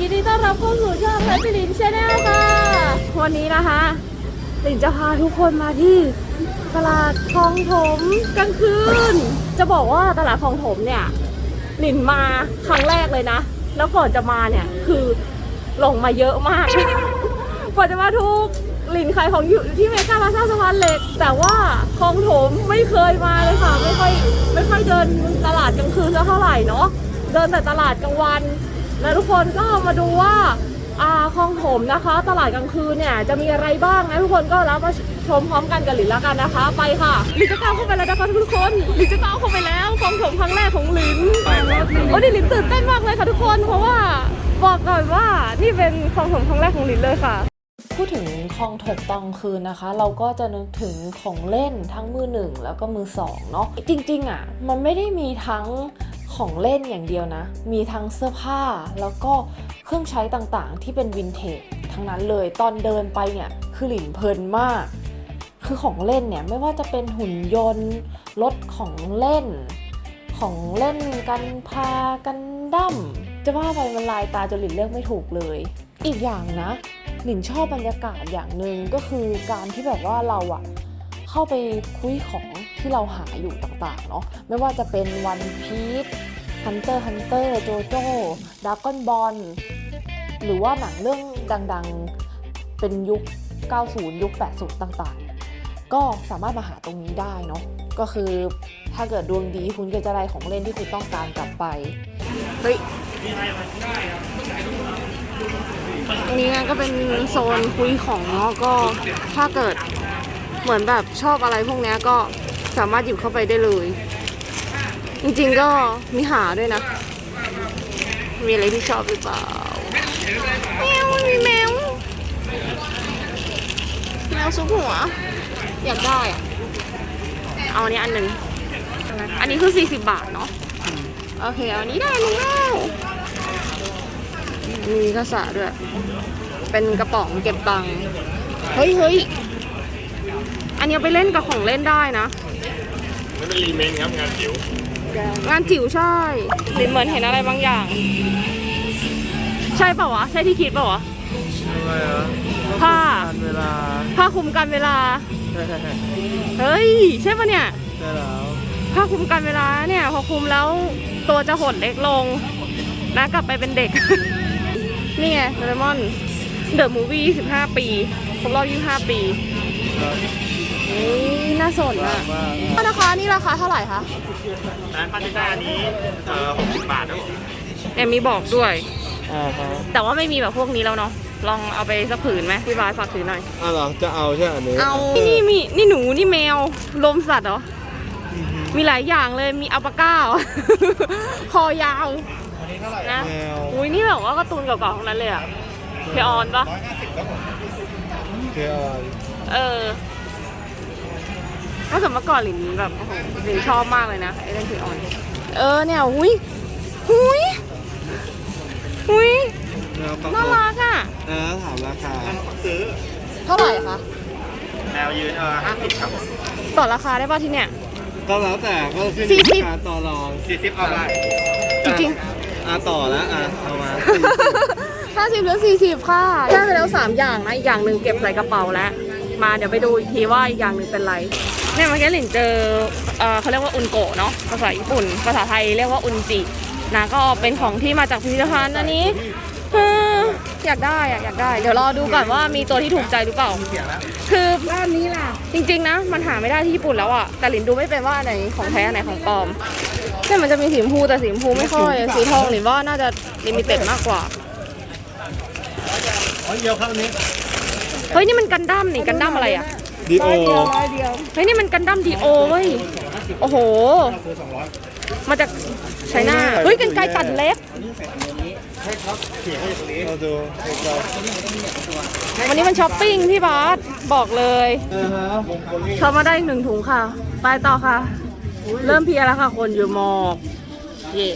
ยินดีต้อนรับเข้าสู่ช่องแพทิลินชาแนลค่ะ วันนี้นะคะลินจะพาทุกคนมาที่ตลาดคลองถมกลางคืน จะบอกว่าตลาดคลองถมเนี่ยลินมาครั้งแรกเลยนะ แล้วก่อนจะมาเนี่ยคือหลงมาเยอะมากกว่าจะมาทุกหลินขายของอยู่ที่เมกาพลาซาสะพานเหล็ก แต่ว่าคลองถมไม่เคยมาเลยค่ะ ไม่ค่อยไม่ค่อยเดินตลาดกลางคืนสักเท่าไหร่เนาะ เดินแต่ตลาดกลางวัน แล้วทุกคนก็มาดูว่าอ่าคลองถมนะคะ ตลาดกลางคืนเนี่ยจะมีอะไรบ้างนะทุกคนก็รับมาชมพร้อมกันกับหลินแล้วกันนะคะ ไปค่ะหลินจะก้าวเข้าไปแล้วนะคะทุกคนหลินจะก้าวเข้าไปแล้วคลองถมครั้งแรกของหลินโอ้ดิหลินตื่นเต้นมากเลยค่ะทุกคนเพราะว่าบอกก่อนว่านี่เป็นคลองถมครั้งแรกของหลินเลยค่ะพูดถึงคลองถมตอนกลางคืนนะคะ เราก็จะนึกถึงของเล่นทั้งมือหนึ่งแล้วก็มือสองเนาะจริงๆอะมันไม่ได้มีทั้ง ของเล่นอย่างเดียวนะ มีทั้งเสื้อผ้าแล้วก็เครื่องใช้ต่างๆ ที่เป็นวินเทจทั้งนั้นเลยตอนเดินไปเนี่ยคือหลินเพลินมาก คือของเล่นเนี่ยไม่ว่าจะเป็นหุ่นยนต์รถของเล่น ของเล่นกันพากันดั้มจะว่าไปมันลายตาจนหลินเลือกไม่ถูกเลย อีกอย่างนะหลินชอบบรรยากาศอย่างหนึ่งก็คือการที่แบบว่าเราอะเข้าไปคุยของที่เราหาอยู่ต่างๆเนาะไม่ว่าจะเป็นวันพีช ฮันเตอร์ฮันเตอร์โจโจ้ดากอนบอลหรือว่าหนังเรื่องดังๆ เป็นยุค 90 ยุค 80 ต่างๆ ก็สามารถมาหาตรงนี้ได้เนาะ ก็คือถ้าเกิดดวงดีคุณก็จะได้ของเล่นที่คุณต้องการกลับไป เฮ้ยนี่ก็เป็นโซนคุยของเนาะก็ถ้าเกิดเหมือนแบบชอบอะไรพวกนี้ก็สามารถหยิบเข้าไปได้เลย จริงๆก็มีหาด้วยนะ มีอะไรที่ชอบหรือเปล่าแมวมีแมว แมวซุปหัว อยากได้อะเอาอันนี้อันหนึ่ง อันนี้คือ 40 บาทเนาะ โอเค เอาอันนี้ได้อันหนึงแล้วมีกระสาด้วย เป็นกระป๋องเก็บตังค์เฮ้ยเฮ้ยอันนี้เอาไปเล่นกับของเล่นได้นะนั่นเป็นรีเมคครับงานจิ๋ว งานจิ๋วใช่หรือเหมือนเห็นอะไรบางอย่าง ใช่เปล่าวะ ใช่ที่คิดเปล่าวะ ทำไมอะผ้าทันเวลาผ้าคลุมกันเวลา ใช่ใช่ใช่เฮ้ย ใช่ปะเนี่ยแล้วผ้าคลุมกันเวลาเนี่ย พอคลุมแล้วตัวจะหดเล็กลงนะกลับไปเป็นเด็ก นี่ไงโดเรมอน เดอะมูวี่15 ปี ครบรอบ25 ปี นี่น่าสนอะว่านะคะนี่ราคาเท่าไหร่คะร้านปาเต้าอันนี้เอ่อหกสิบบาทครับผมเนี่ยมีบอกด้วย อ่าฮะแต่ว่าไม่มีแบบพวกนี้แล้วเนาะ ลองเอาไปสักผืนไหมพี่บาสฝากถือหน่อย อ่าเหรอจะเอาใช่อันนี้เอา นี่มี นี่หนู นี่แมว ลมสัตว์เหรอ มีหลายอย่างเลย มีอัลปาก้าเหรอคอยาว นะ แมวอุ้ยนี่แบบว่าการ์ตูนเก่าๆทั้งนั้นเลยอะเพออนปะเคืออะไรเออ ถ้าสมมติก่อนหลินแบบโอ้โหหลินชอบมากเลยนะไอ้เรื่องเพออน เออเนี่ยหุยหุยหุยแมวประกน่าบรักอะ เออถามราคาซื้อเท่าไหร่คะแมวยืนเออห้าสิบครับผมต่อราคาได้ป่ะที่เนี่ย ก็แล้วแต่ก็ขึ้นสี่อยู่สิบที่การต่อรองสี่สิบเอาได้จริงอะต่อแล้วอะเอามาห้าสิบหรือสี่สิบค่ะได้ไปแล้วสามอย่างนะ อีกอย่างหนึ่งเก็บใส่กระเป๋าแล้ว มาเดี๋ยวไปดูอีกทีว่าอีกอย่างหนึ่งเป็นไร เนี่ยเมื่อกี้หลินเจอเอ่อเขาเรียกว่าอุนโกะเนาะภาษาญี่ปุ่น ภาษาไทยเรียกว่าอุนจินะก็เป็นของที่มาจากพิพิธภัณฑ์อันนี้เอออยากได้อะอยากได้ เดี๋ยวรอดูก่อนว่ามีตัวที่ถูกใจหรือเปล่า คือด้านนี้ล่ะ จริง ๆ นะ มันหาไม่ได้ที่ญี่ปุ่นแล้วอะแต่หลินดูไม่เป็นว่าอันไหนของแท้อันไหนของปลอมเนี่ยมันจะมีสีชมพูแต่สีชมพูไม่ค่อยสีทองหลินว่าน่าจะลิมิเต็ดมากกว่าอ๋อเดียวครับอันนี้เฮ้ยนี่มันกันดั้มนี่กันดั้มอะไรอะ ดีโอเฮ้ยนี่มันกันดั้มดีโอเว้ย โอ้โห มาจากไชน่าเฮ้ยกันไกรตัดเล็บ เราดูใกล้วันนี้มันช้อปปิ้งพี่บาสบอกเลยๆเออฮะช็อปมาได้อีกหนึ่งถุงค่ะ ไปต่อค่ะ เริ่มเพลียแล้วค่ะ คนอยู่หมอก เย่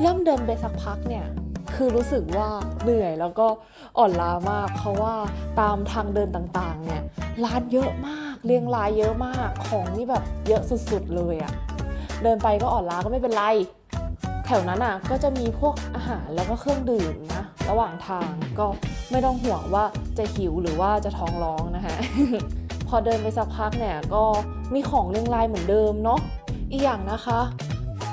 เริ่มเดินไปสักพักเนี่ย คือรู้สึกว่าเหนื่อยแล้วก็อ่อนล้ามาก เพราะว่าตามทางเดินต่างๆ เนี่ยร้านเยอะมาก เรียงรายเยอะมากของนี่แบบเยอะสุดๆเลยอะเดินไปก็อ่อนล้าก็ไม่เป็นไร แถวนั้นอะก็จะมีพวกอาหารแล้วก็เครื่องดื่มนะระหว่างทางก็ไม่ต้องห่วงว่าจะหิวหรือว่าจะท้องร้องนะคะพอเดินไปสักพักเนี่ยก็มีของเรียงรายเหมือนเดิมเนาะอีกอย่างนะคะ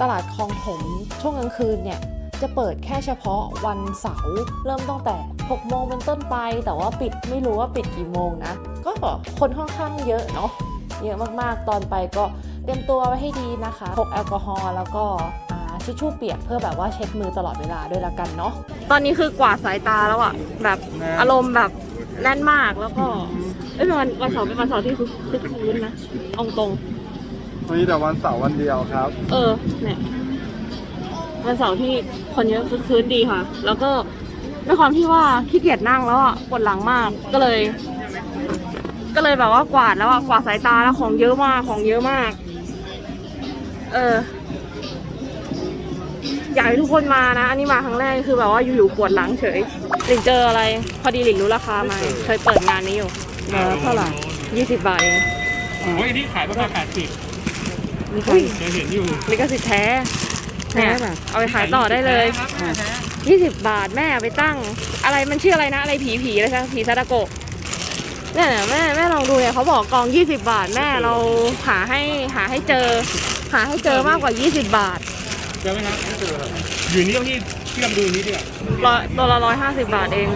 ตลาดคลองถมช่วงกลางคืนเนี่ย จะเปิดแค่เฉพาะวันเสาร์เริ่มตั้งแต่ 6 โมงเป็นต้นไป แต่ว่าปิดไม่รู้ว่าปิดกี่โมงนะ ก็คนค่อนข้างเยอะเนาะเยอะมากๆ ตอนไปก็เตรียมตัวไว้ให้ดีนะคะพกแอลกอฮอล์แล้วก็อ่าทิชชู่เปียกเพื่อแบบว่าเช็ดมือตลอดเวลาด้วยละกันเนาะ ตอนนี้คือกวาดสายตาแล้วอะแบบอารมณ์แบบแน่นมากแล้วก็เอ้ยเป็นวันวันเสาร์เป็นวันเสาร์ที่คือคือคืนนะเอาตรงมีแต่วันเสาร์วันเดียวครับ เออเนี่ย วันเสาร์ที่คนเยอะคือคืนดีค่ะ แล้วก็ด้วยความที่ว่าขี้เกียจนั่งแล้วอะปวดหลังมากก็เลย ก็เลยแบบว่ากวาดแล้วอะกวาดสายตาแล้วของเยอะมากของเยอะมาก เอออยากให้ทุกคนมานะ อันนี้มาครั้งแรกคือแบบว่าอยู่ๆปวดหลังเฉยหลิงเจออะไร พอดีหลิงรู้ราคามาเคยเปิดงานนี้อยู่มาเท่าไหร่ยี่สิบบาทเองโอ้ยนี่ขายประมาณแปดสิบนี่เคยเห็นอยู่ลิขสิทธิ์แท้ เนี่ย เอาไปขายต่อได้เลย20บาทแม่เอาไปตั้ง อะไรมันชื่ออะไรนะ อะไรผีผีอะไรใช่ผีซาดาโกะเนี่ยเนี่ยแม่แม่ลองดูเนี่ยเขาบอกกอง20บาทแม่เราหาให้หาให้เจอ หาให้เจอมากกว่า20บาทเจอไหมครับไม่เจออยู่นี่ต้องที่ที่ลำดูนี้ดีกว่าร้อยตัวละร้อยห้าสิบาทเอง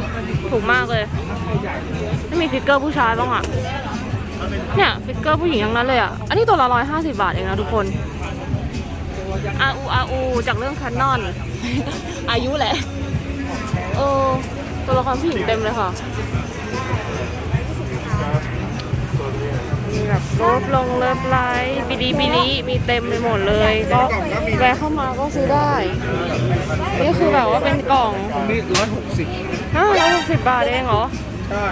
ถูกมากเลยไม่มีฟิกเกอร์ผู้ชายบ้างอะเนี่ยฟิกเกอร์ผู้หญิงทั้งนั้นเลยอะอันนี้ตัวละร้อยห้าสิบาทเองนะทุกคน อาอูอาอูจากเรื่องคันนอน อายุแหละเออตัวละครผู้หญิงเต็มเลยค่ะมีแบบลบลงเลิฟไลท์บิดีบิดีมีเต็มไปหมดเลย ก็แวะเข้ามาก็ซื้อได้ นี่คือแบบว่าเป็นกล่องนี่ร้อยหกสิบห้าร้อยหกสิบบาทเองเหรอ ใช่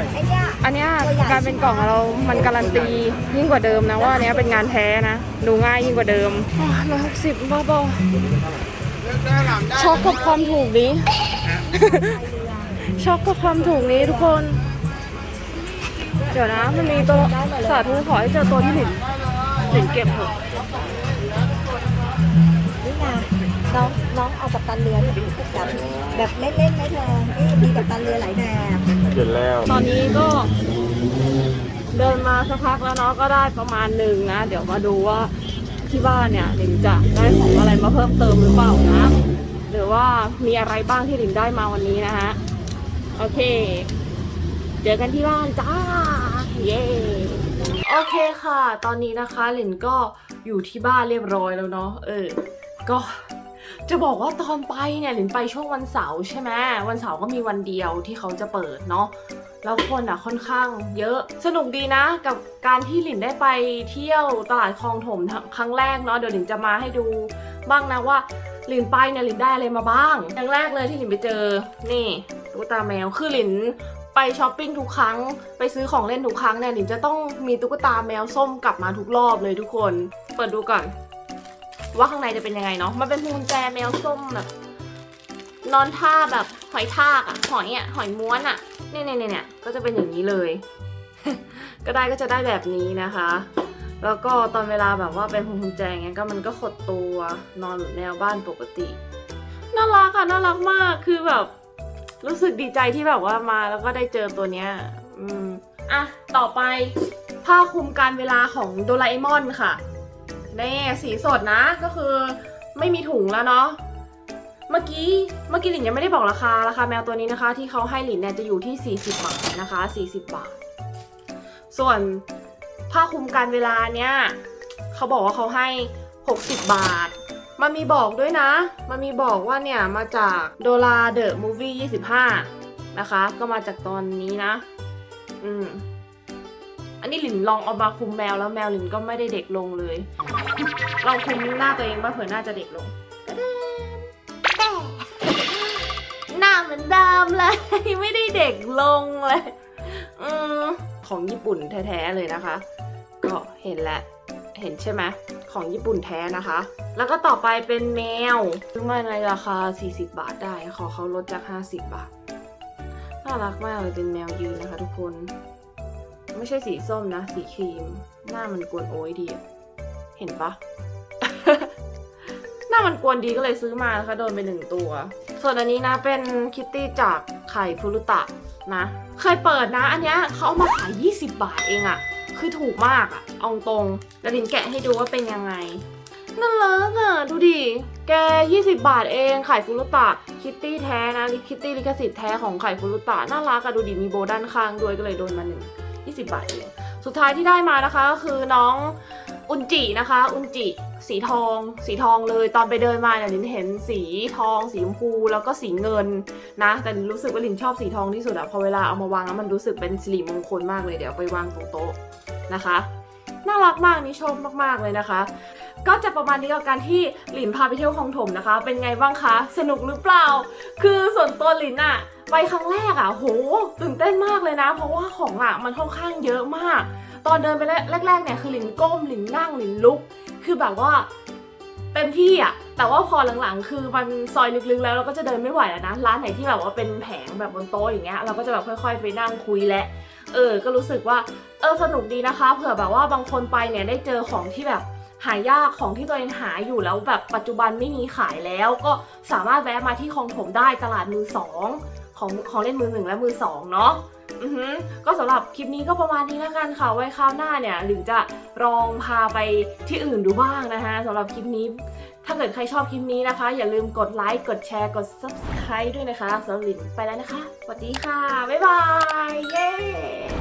อันเนี้ยการเป็นกล่องเรา มันการันตียิ่งกว่าเดิมนะว่าอันเนี้ยเป็นงานแท้นะ ดูง่ายยิ่งกว่าเดิมร้อยหกสิบบ้าบอช็อกกับความถูกนี้ ช็อกกับความถูกนี้ทุกคน เดี๋ยวนะ มันมีตัวสาธุขอให้เจอตัวที่หลินหลินเก็บเถอะนี่ไงน้องน้องเอากับตันเรือแบบแบบเล่นๆไหมเธอนี่มีกับตันเรือหลายแบบ เห็นแล้ว ตอนนี้ก็เดินมาสักพักแล้วเนาะก็ได้ประมาณหนึ่งนะ เดี๋ยวมาดูว่าที่บ้านเนี่ยหลินจะได้ของอะไรมาเพิ่มเติมหรือเปล่านะ หรือว่ามีอะไรบ้างที่หลินได้มาวันนี้นะฮะ โอเค เจอกันที่บ้านจ้า เย้โอเคค่ะ ตอนนี้นะคะหลินก็อยู่ที่บ้านเรียบร้อยแล้วเนาะเออ ก็ จะบอกว่าตอนไปเนี่ยหลินไปช่วงวันเสาร์ใช่ไหมวันเสาร์ก็มีวันเดียวที่เขาจะเปิดเนาะแล้วคนอะค่อนข้างเยอะสนุกดีนะกับการที่หลินได้ไปเที่ยวตลาดคลองถมครั้งแรกเนาะเดี๋ยวหลินจะมาให้ดูบ้างนะว่าหลินไปเนี่ยหลินได้อะไรมาบ้างอย่างแรกเลยที่หลินไปเจอนี่ตุ๊กตาแมวคือหลินไปช้อปปิ้งทุกครั้ง ไปซื้อของเล่นทุกครั้งเนี่ยหลินจะต้องมีตุ๊กตาแมวส้มกลับมาทุกรอบเลยทุกคน เปิดดูก่อน ว่าข้างในจะเป็นยังไงเนาะมันเป็นพวงกุญแจแมวส้มแบบนอนท่าแบบหอยทากอะหอยอะหอยม้วนอะเนี่ยเนี่ยเนี่ยเนี่ยก็จะเป็นอย่างนี้เลย ก็ได้ก็จะได้แบบนี้นะคะ แล้วก็ตอนเวลาแบบว่าเป็นพวงกุญแจเงี้ยก็มันก็ขดตัวนอนแบบแนวบ้านปกติน่ารักอะน่ารักมากคือแบบรู้สึกดีใจที่แบบว่ามาแล้วก็ได้เจอตัวเนี้ย อืม อะ ต่อไป ผ้าคลุมการเวลาของโดราเอมอนค่ะ นี่สีสดนะก็คือไม่มีถุงแล้วเนาะเมื่อกี้เมื่อกี้หลินยังไม่ได้บอกราคาราคาแมวตัวนี้นะคะ ที่เขาให้หลินเนี่ยจะอยู่ที่ 40 บาทนะคะ 40 บาท ส่วนผ้าคลุมการเวลาเนี่ยเขาบอกว่าเขาให้ 60 บาท มันมีบอกด้วยนะ มันมีบอกว่าเนี่ยมาจากโดราเดอะมูฟวี่25 นะคะ ก็มาจากตอนนี้นะ อืมอันนี้หลินลองเอามาคุมแมวแล้วแมวหลินก็ไม่ได้เด็กลงเลย ลองคุมหน้าตัวเองบ้างเผื่อหน้าจะเด็กลงแต่หน้าเหมือนเดิมเลยไม่ได้เด็กลงเลยอืมของญี่ปุ่นแท้ๆเลยนะคะ ก็เห็นแล้วเห็นใช่ไหมของญี่ปุ่นแท้นะคะ แล้วก็ต่อไปเป็นแมวซื้อมาในราคา 40 บาทได้ ขอเขาลดจาก 50 บาท น่ารักมากเลยเป็นแมวยืนนะคะทุกคน ไม่ใช่สีส้มนะ สีครีม หน้ามันกวนโอ้ยดีอะ เห็นปะหน่ามันกวนดีก็เลยซื้อมานะคะโดนไปหนึ่งตัว ส่วนอันนี้นะเป็นคิตตี้จากไข่ฟุรุตะนะ เคยเปิดนะ อันเนี้ยเขาเอามาขาย 20 บาทเองอะคือถูกมากอะเอาตรงแล้วลินแกะให้ดูว่าเป็นยังไงน่ารักอะดูดิ แก 20 บาทเองไข่ฟุรุตะ คิตตี้แท้นะคิตตี้ลิขสิทธิ์แท้ของไข่ฟุรุตะน่ารักอะดูดิมีโบด้านข้างด้วยก็เลยโดนมาหนึ่ง20 บาทเอง สุดท้ายที่ได้มานะคะก็คือน้อง อุนจินะคะ อุนจิ สีทอง สีทองเลย ตอนไปเดินมาเนี่ยลินเห็นสีทอง สีชมพูแล้วก็สีเงินนะ แต่ลินรู้สึกว่าลินชอบสีทองที่สุดอะพอเวลาเอามาวางแล้วมันรู้สึกเป็นสิริมงคลมากเลยเดี๋ยวไปวางตรงโต๊ะนะคะ น่ารักมากนี่ชอบมากๆเลยนะคะ ก็จะประมาณนี้กับการที่หลินพาไปเที่ยวคลองถมนะคะ เป็นไงบ้างคะ สนุกหรือเปล่า คือส่วนตัวหลินอะไปครั้งแรกอะโหตื่นเต้นมากเลยนะ เพราะว่าของอะมันค่อนข้างเยอะมาก ตอนเดินไปแรกๆเนี่ยคือหลินก้มหลินนั่งหลินลุก คือแบบว่าเต็มที่อะแต่ว่าพอหลังๆ คือมันซอยลึกๆแล้วเราก็จะเดินไม่ไหวแล้วนะร้านไหนที่แบบว่าเป็นแผงแบบบนโต๊ะอย่างเงี้ยเราก็จะแบบค่อยๆ ไปนั่งคุยและ เออ ก็รู้สึกว่าเออสนุกดีนะคะเผื่อแบบว่าบางคนไปเนี่ยได้เจอของที่แบบหายากของที่ตัวเองหาอยู่แล้วแบบปัจจุบันไม่มีขายแล้ว ก็สามารถแวะมาที่คลองถมได้ตลาดมือสองของของเล่นมือหนึ่งและมือสองเนาะ อือหือก็สำหรับคลิปนี้ก็ประมาณนี้แล้วกันค่ะ ไว้คราวหน้าเนี่ยหลิงจะลองพาไปที่อื่นดูบ้างนะคะสำหรับคลิปนี้ ถ้าเกิดใครชอบคลิปนี้นะคะ อย่าลืมกดไลค์ กดแชร์ กด subscribe ด้วยนะคะสำหรับหลิงไปแล้วนะคะ สวัสดีค่ะ บ๊ายบาย เย้